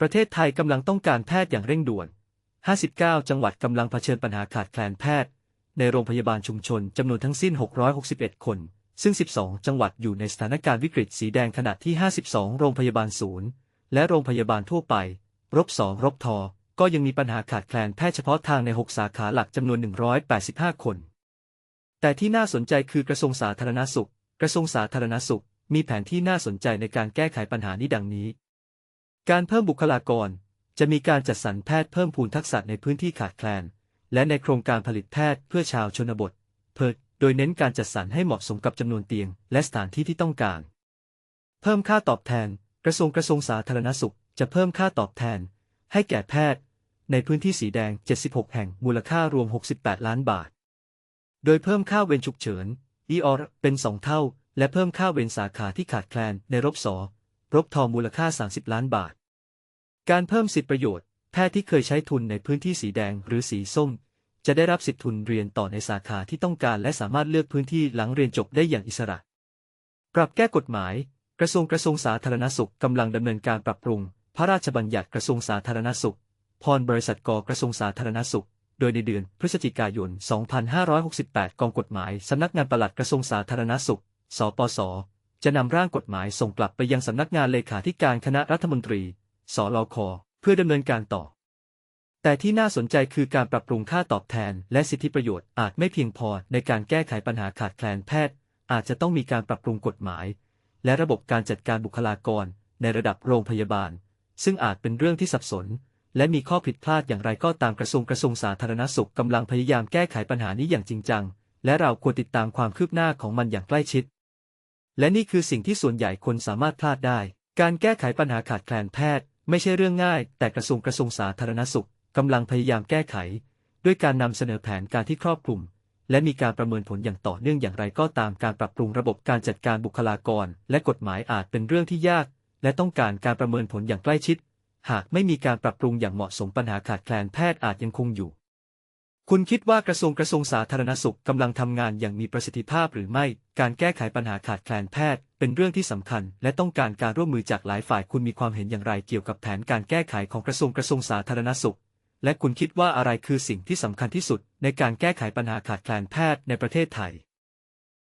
ประเทศไทยกำลังต้องการแพทย์อย่างเร่งด่วน 59 จังหวัดกำลังเผชิญปัญหาขาดแคลนแพทย์ ในโรงพยาบาลชุมชนจำนวนทั้งสิ้น 661 คน ซึ่ง 12 จังหวัดอยู่ในสถานการณ์วิกฤตสีแดงขณะที่ 52 โรงพยาบาลศูนย์ และโรงพยาบาลทั่วไป รบ 2 รบทอก็ยังมีปัญหาขาดแคลนแพทย์เฉพาะทางใน 6 สาขาหลักจำนวน 185 คน แต่ที่น่าสนใจคือกระทรวงสาธารณสุข กระทรวงสาธารณสุข มีแผนที่น่าสนใจในการแก้ไขปัญหานี้ดังนี้ การเพิ่มบุคลากร จะมีการจัดสรรแพทย์เพิ่มพูนทักษะในพื้นที่ขาดแคลน และในโครงการผลิตแพทย์เพื่อชาวชนบท เพิดโดยเน้นการจัดสรรให้เหมาะสมกับจำนวนเตียง และสถานที่ที่ต้องการ เพิ่มค่าตอบแทน กระทรวงกระทรวงสาธารณสุข จะเพิ่มค่าตอบแทน ให้แก่แพทย์ ในพื้นที่สีแดง 76 แห่งมูลค่ารวม 68 ล้านบาท โดยเพิ่มค่าเวรฉุกเฉิน ER เป็น 2 เท่า และเพิ่มค่าเวรสาขาที่ขาดแคลนในรบสอ รบทอมูลค่า 30 ล้านบาท การเพิ่มสิทธิประโยชน์แพทย์ที่เคยใช้ทุนในพื้นที่สีแดงหรือสีส้ม จะได้รับสิทธิทุนเรียนต่อในสาขาที่ต้องการและสามารถเลือกพื้นที่หลังเรียนจบได้อย่างอิสระ ปรับแก้กฎหมาย กระทรวงกระทรวงสาธารณสุขกำลังดำเนินการปรับปรุง พระราชบัญญัติกระทรวงสาธารณสุข พรบริษัทกกระทรวงสาธารณสุข โดยในเดือนพฤศจิกายน 2568 กองกฎหมายสำนักงานปลัดกระทรวงสาธารณสุข สปส จะนำร่างกฎหมายส่งกลับไปยังสำนักงานเลขาธิการคณะรัฐมนตรี สลค เพื่อดำเนินการต่อ แต่ที่น่าสนใจคือการปรับปรุงค่าตอบแทน และสิทธิประโยชน์อาจไม่เพียงพอในการแก้ไขปัญหาขาดแคลนแพทย์ อาจจะต้องมีการปรับปรุงกฎหมาย และระบบการจัดการบุคลากร ในระดับโรงพยาบาล ซึ่งอาจเป็นเรื่องที่สับสน และมีข้อผิดพลาดอย่างไรก็ตามกระทรวงกระทรวงสาธารณสุขกำลังพยายามแก้ไขปัญหานี้อย่างจริงจัง และเราควรติดตามความคืบหน้าของมันอย่างใกล้ชิด และนี่คือสิ่งที่ส่วนใหญ่คนสามารถพลาดได้ การแก้ไขปัญหาขาดแคลนแพทย์ ไม่ใช่เรื่องง่าย แต่กระทรวงกระทรวงสาธารณสุขกำลังพยายามแก้ไข ด้วยการนำเสนอแผนการที่ครอบคลุม และมีการประเมินผลอย่างต่อเนื่องอย่างไรก็ตามการปรับปรุงระบบการจัดการบุคลากร และกฎหมายอาจเป็นเรื่องที่ยาก และต้องการการประเมินผลอย่างใกล้ชิด หากไม่มีการปรับปรุงอย่างเหมาะสมปัญหาขาดแคลนแพทย์อาจยังคงอยู่ คุณคิดว่ากระทรวงกระทรวงสาธารณสุขกำลังทำงานอย่างมีประสิทธิภาพหรือไม่ การแก้ไขปัญหาขาดแคลนแพทย์ เป็นเรื่องที่สำคัญ และต้องการการร่วมมือจากหลายฝ่ายคุณมีความเห็นอย่างไรเกี่ยวกับแผนการแก้ไขของกระทรวงกระทรวงสาธารณสุข และคุณคิดว่าอะไรคือสิ่งที่สำคัญที่สุด ในการแก้ไขปัญหาขาดแคลนแพทย์ในประเทศไทย